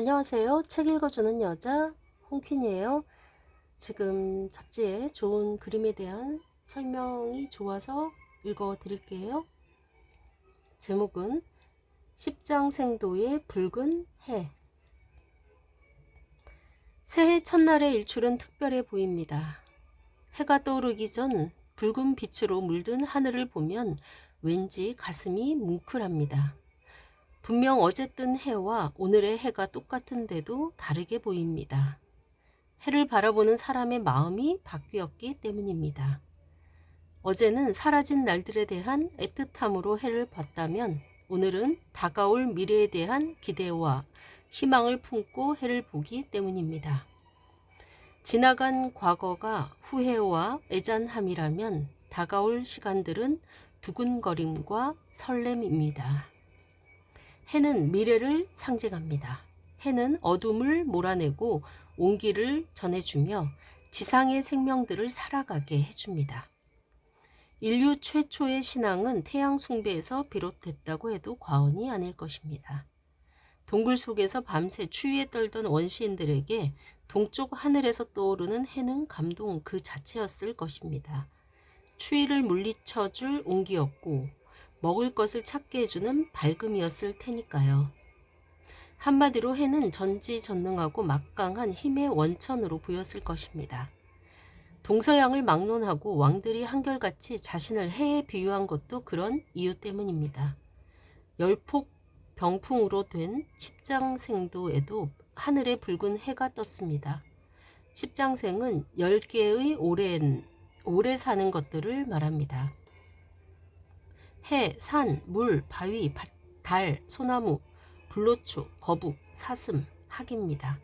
안녕하세요. 책 읽어주는 여자 홍퀸이에요. 지금 잡지에 좋은 그림에 대한 설명이 좋아서 읽어 드릴게요. 제목은 십장생도의 붉은 해. 새해 첫날의 일출은 특별해 보입니다. 해가 떠오르기 전 붉은 빛으로 물든 하늘을 보면 왠지 가슴이 뭉클합니다. 분명 뜬 해와 오늘의 해가 똑같은데도 다르게 보입니다. 해를 바라보는 사람의 마음이 바뀌었기 때문입니다. 어제는 사라진 날들에 대한 애틋함으로 해를 봤다면 오늘은 다가올 미래에 대한 기대와 희망을 품고 해를 보기 때문입니다. 지나간 과거가 후회와 애잔함이라면 다가올 시간들은 두근거림과 설렘입니다. 해는 미래를 상징합니다. 해는 어둠을 몰아내고 온기를 전해주며 지상의 생명들을 살아가게 해줍니다. 인류 최초의 신앙은 태양 숭배에서 비롯됐다고 해도 과언이 아닐 것입니다. 동굴 속에서 밤새 추위에 떨던 원시인들에게 동쪽 하늘에서 떠오르는 해는 감동 그 자체였을 것입니다. 추위를 물리쳐줄 온기였고 먹을 것을 찾게 해주는 밝음이었을 테니까요. 한마디로 해는 전지전능하고 막강한 힘의 원천으로 보였을 것입니다. 동서양을 막론하고 왕들이 한결같이 자신을 해에 비유한 것도 그런 이유 때문입니다. 열폭 병풍으로 된 십장생도에도 하늘에 붉은 해가 떴습니다. 십장생은 열 개의 오랜 오래 사는 것들을 말합니다. 해, 산, 물, 바위, 바- 달, 소나무, 불로초, 거북, 사슴, 학입니다.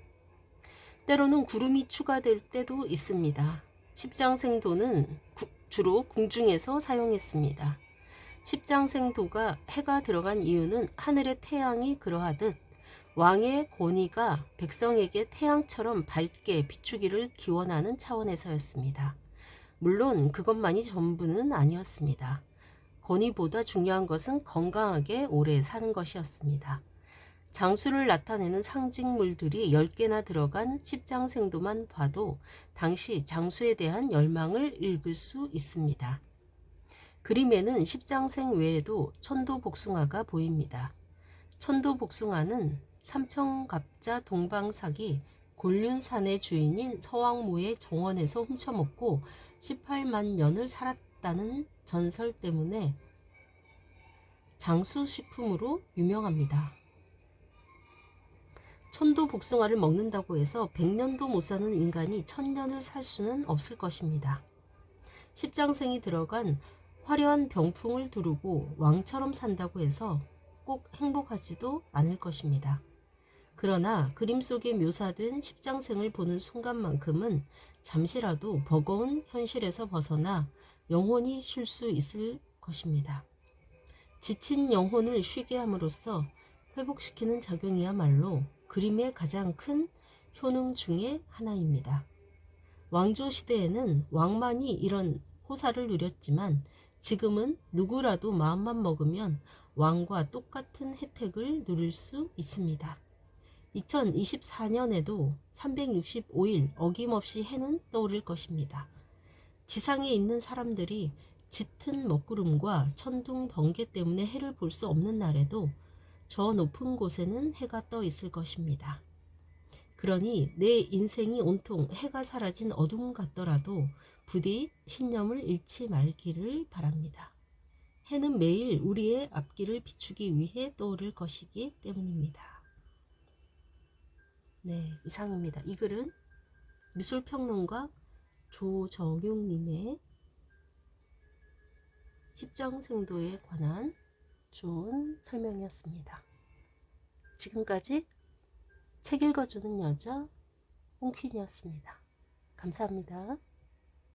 때로는 구름이 추가될 때도 있습니다. 십장생도는 구- 주로 궁중에서 사용했습니다. 십장생도가 해가 들어간 이유는 하늘의 태양이 그러하듯 왕의 권위가 백성에게 태양처럼 밝게 비추기를 기원하는 차원에서였습니다. 물론 그것만이 전부는 아니었습니다. 권위보다 중요한 것은 건강하게 오래 사는 것이었습니다. 장수를 나타내는 상징물들이 10개나 들어간 십장생도만 봐도 당시 장수에 대한 열망을 읽을 수 있습니다. 그림에는 십장생 외에도 천도복숭아가 보입니다. 천도복숭아는 삼청갑자 동방삭이 곤륜산의 주인인 서왕모의 정원에서 훔쳐먹고 18만 년을 살았다 는 전설 때문에 장수식품으로 유명합니다. 천도 복숭아를 먹는다고 해서 100년도 못 사는 인간이 1000년을 살 수는 없을 것입니다. 십장생이 들어간 화려한 병풍을 두르고 왕처럼 산다고 해서 꼭 행복하지도 않을 것입니다. 그러나 그림 속에 묘사된 십장생을 보는 순간만큼은 잠시라도 버거운 현실에서 벗어나 영혼이 쉴수 있을 것입니다. 지친 영혼을 쉬게 함으로써 회복시키는 작용이야말로 그림의 가장 큰 효능 중의 하나입니다. 왕조 시대에는 왕만이 이런 호사를 누렸지만 지금은 누구라도 마음만 먹으면 왕과 똑같은 혜택을 누릴 수 있습니다. 2024년에도 365일 어김없이 해는 떠오를 것입니다. 지상에 있는 사람들이 짙은 먹구름과 천둥 번개 때문에 해를 볼 수 없는 날에도 저 높은 곳에는 해가 떠 있을 것입니다. 그러니 내 인생이 온통 해가 사라진 어둠 같더라도 부디 신념을 잃지 말기를 바랍니다. 해는 매일 우리의 앞길을 비추기 위해 떠오를 것이기 때문입니다. 네, 이상입니다. 이 글은 미술평론가 조정용님의 십장생도에 관한 좋은 설명이었습니다. 지금까지 책 읽어주는 여자 홍퀸이었습니다. 감사합니다.